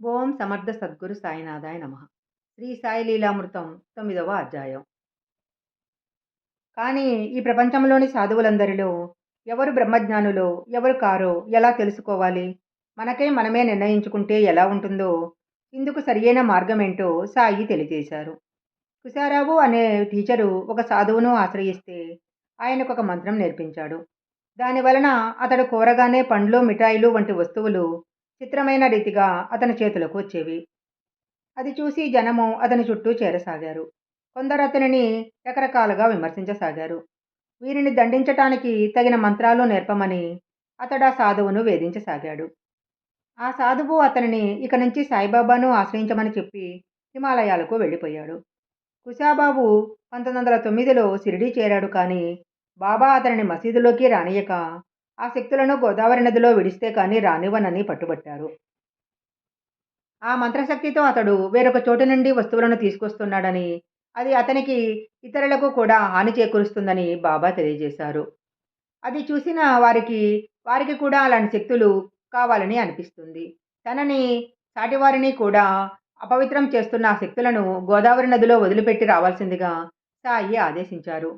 ఓం సమర్థ సద్గురు సాయినాథాయ నమ. శ్రీ సాయి లీలామృతం తొమ్మిదవ అధ్యాయం. కానీ ఈ ప్రపంచంలోని సాధువులందరిలో ఎవరు బ్రహ్మజ్ఞానులో ఎవరు కారో ఎలా తెలుసుకోవాలి? మనకై మనమే నిర్ణయించుకుంటే ఎలా ఉంటుందో ఇందుకు సరియైన మార్గమేంటో సాయి తెలియజేశారు. కుషారావు అనే టీచరు ఒక సాధువును ఆశ్రయిస్తే ఆయనకు ఒక మంత్రం నేర్పించాడు. దాని వలన అతడు కోరగానే పండ్లు మిఠాయిలు వంటి వస్తువులు చిత్రమైన రీతిగా అతని చేతులకు వచ్చేవి. అది చూసి జనము అతని చుట్టూ చేరసాగారు. కొందరు అతనిని రకరకాలుగా విమర్శించసాగారు. వీరిని దండించటానికి తగిన మంత్రాలు నేర్పమని అతడు ఆ సాధువును వేధించసాగాడు. ఆ సాధువు అతనిని ఇక నుంచి సాయిబాబాను ఆశ్రయించమని చెప్పి హిమాలయాలకు వెళ్ళిపోయాడు. కుశాబాబు పంతొమ్మిది వందల తొమ్మిదిలో షిరిడీ చేరాడు కానీ బాబా అతనిని మసీదులోకి రానియక ఆ శక్తులను గోదావరి నదిలో విడిస్తే కానీ రానివ్వనని పట్టుబట్టారు. ఆ మంత్రశక్తితో అతడు వేరొక చోటు నుండి వస్తువులను తీసుకొస్తున్నాడని అది అతనికి ఇతరులకు కూడా హాని చేకూరుస్తుందని బాబా తెలియజేశారు. అది చూసిన వారికి వారికి కూడా అలాంటి శక్తులు కావాలని అనిపిస్తుంది. తనని సాటివారిని కూడా అపవిత్రం చేస్తున్న ఆ శక్తులను గోదావరి నదిలో వదిలిపెట్టి రావాల్సిందిగా సాయి ఆదేశించారు.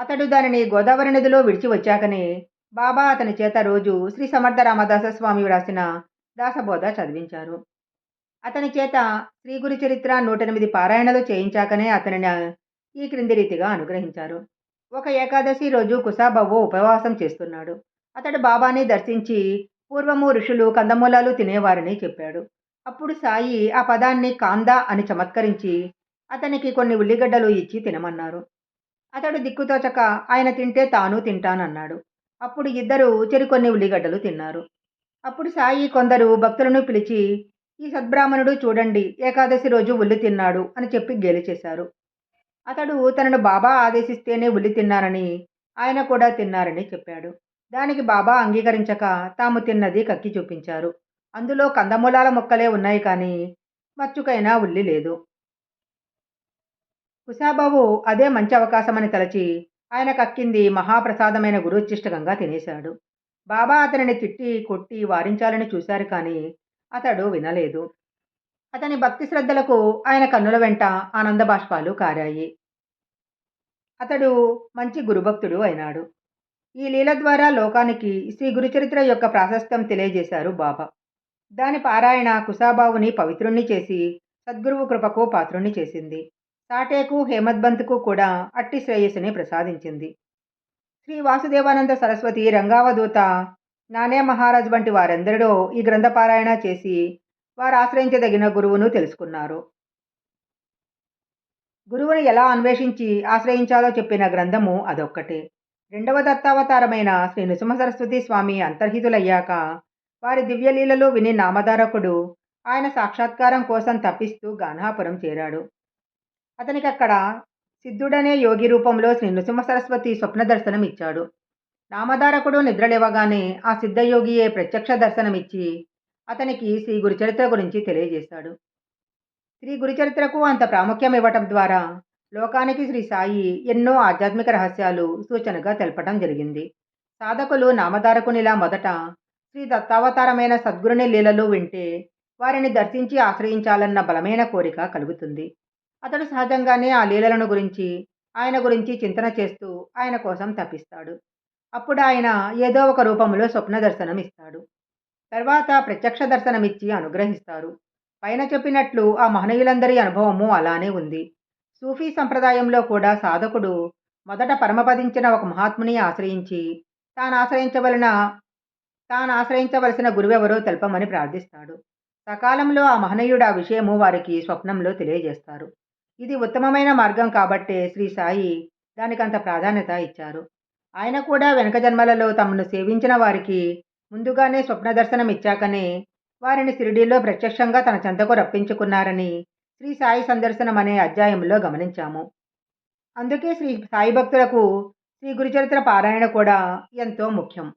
అతడు దానిని గోదావరి నదిలో విడిచి వచ్చాకనే బాబా అతని చేత రోజు శ్రీ సమర్థ రామదాస స్వామి వ్రాసిన దాసబోధ చదివించారు. అతని చేత శ్రీ గురు చరిత్ర నూట ఎనిమిది పారాయణలు చేయించాకనే అతనిని ఈ క్రింది రీతిగా అనుగ్రహించారు. ఒక ఏకాదశి రోజు కుసాబాబు ఉపవాసం చేస్తున్నాడు. అతడు బాబాని దర్శించి పూర్వము ఋషులు కందమూలాలు తినేవారని చెప్పాడు. అప్పుడు సాయి ఆ పదాన్ని కాందా అని చమత్కరించి అతనికి కొన్ని ఉల్లిగడ్డలు ఇచ్చి తినమన్నారు. అతడు దిక్కుతోచక ఆయన తింటే తాను తింటానన్నాడు. అప్పుడు ఇద్దరు చెరుకొన్ని ఉల్లిగడ్డలు తిన్నారు. అప్పుడు సాయి కొందరు భక్తులను పిలిచి ఈ సద్బ్రాహ్మణుడు చూడండి ఏకాదశి రోజు ఉల్లి తిన్నాడు అని చెప్పి గేలి చేశారు. అతడు తనను బాబా ఆదేశిస్తేనే ఉల్లి తిన్నారని ఆయన కూడా తిన్నారని చెప్పాడు. దానికి బాబా అంగీకరించక తాము తిన్నది కక్కి చూపించారు. అందులో కందమూలాల మొక్కలే ఉన్నాయి కానీ మచ్చుకైనా ఉల్లి లేదు. కుశాబాబు అదే మంచి అవకాశమని తలచి ఆయన కక్కింది మహాప్రసాదమైన గురుచిష్టకంగా తినేశాడు. బాబా అతనిని తిట్టి కొట్టి వారించాలని చూశారు కానీ అతడు వినలేదు. అతని భక్తి శ్రద్ధలకు ఆయన కన్నుల వెంట ఆనంద బాష్పాలు కారాయి. అతడు మంచి గురుభక్తుడు అయినాడు. ఈ లీల ద్వారా లోకానికి శ్రీ గురుచరిత్ర యొక్క ప్రాశస్త్యం తెలియజేశారు బాబా. దాని పారాయణ కుశాబాబుని పవిత్రుణ్ణి చేసి సద్గురువు కృపకు పాత్రుణ్ణి చేసింది. సాటేకు హేమద్బంత్కు కూడా అట్టి శ్రేయస్సుని ప్రసాదించింది. శ్రీ వాసుదేవానంద సరస్వతి రంగావధూత నానే మహారాజ్ వంటి వారందరిలో ఈ గ్రంథపారాయణ చేసి వారు ఆశ్రయించదగిన గురువును తెలుసుకున్నారు. గురువుని ఎలా అన్వేషించి ఆశ్రయించాలో చెప్పిన గ్రంథము అదొక్కటే. రెండవ దత్తావతారమైన శ్రీ నృసింహ సరస్వతి స్వామి అంతర్హితులయ్యాక వారి దివ్యలీలలో విని నామధారకుడు ఆయన సాక్షాత్కారం కోసం తప్పిస్తూ గాన్హాపురం చేరాడు. అతనికి అక్కడ సిద్ధుడనే యోగి రూపంలో శ్రీ నృసింహ సరస్వతి స్వప్న దర్శనం ఇచ్చాడు నామధారకుడు నిద్రలేవగానే ఆ సిద్ధయోగియే ప్రత్యక్ష దర్శనమిచ్చి అతనికి శ్రీ గురుచరిత్ర గురించి తెలియజేశాడు. శ్రీ గురుచరిత్రకు అంత ప్రాముఖ్యం ఇవ్వటం ద్వారా లోకానికి శ్రీ సాయి ఎన్నో ఆధ్యాత్మిక రహస్యాలు సూచనగా తెలపడం జరిగింది. సాధకులు నామధారకునిలా మొదట శ్రీ దత్తావతారమైన సద్గురుని లీలలు వింటే వారిని దర్శించి ఆశ్రయించాలన్న బలమైన కోరిక కలుగుతుంది. అతడు సహజంగానే ఆ లీలలను గురించి ఆయన గురించి చింతన చేస్తూ ఆయన కోసం తప్పిస్తాడు అప్పుడు ఆయన ఏదో ఒక రూపంలో స్వప్న దర్శనం ఇస్తాడు తర్వాత ప్రత్యక్ష దర్శనమిచ్చి అనుగ్రహిస్తారు. పైన చెప్పినట్లు ఆ మహనీయులందరి అనుభవము అలానే ఉంది. సూఫీ సంప్రదాయంలో కూడా సాధకుడు మొదట పరమపదించిన ఒక మహాత్ముని ఆశ్రయించి తాను ఆశ్రయించవలన తాను ఆశ్రయించవలసిన గురువెవరో తెలపమని ప్రార్థిస్తాడు. సకాలంలో ఆ మహనీయుడు ఆ విషయము వారికి స్వప్నంలో తెలియజేస్తారు. ఇది ఉత్తమమైన మార్గం కాబట్టే శ్రీ సాయి దానికంత ప్రాధాన్యత ఇచ్చారు. ఆయన కూడా వెనక జన్మలలో తమను సేవించిన వారికి ముందుగానే స్వప్న దర్శనం ఇచ్చాకనే వారిని షిరిడీలో ప్రత్యక్షంగా తన చెంతకు రప్పించుకున్నారని శ్రీ సాయి సందర్శనం అనే అధ్యాయంలో గమనించాము. అందుకే శ్రీ సాయి భక్తులకు శ్రీ గురుచరిత్ర పారాయణ కూడా ఎంతో ముఖ్యం.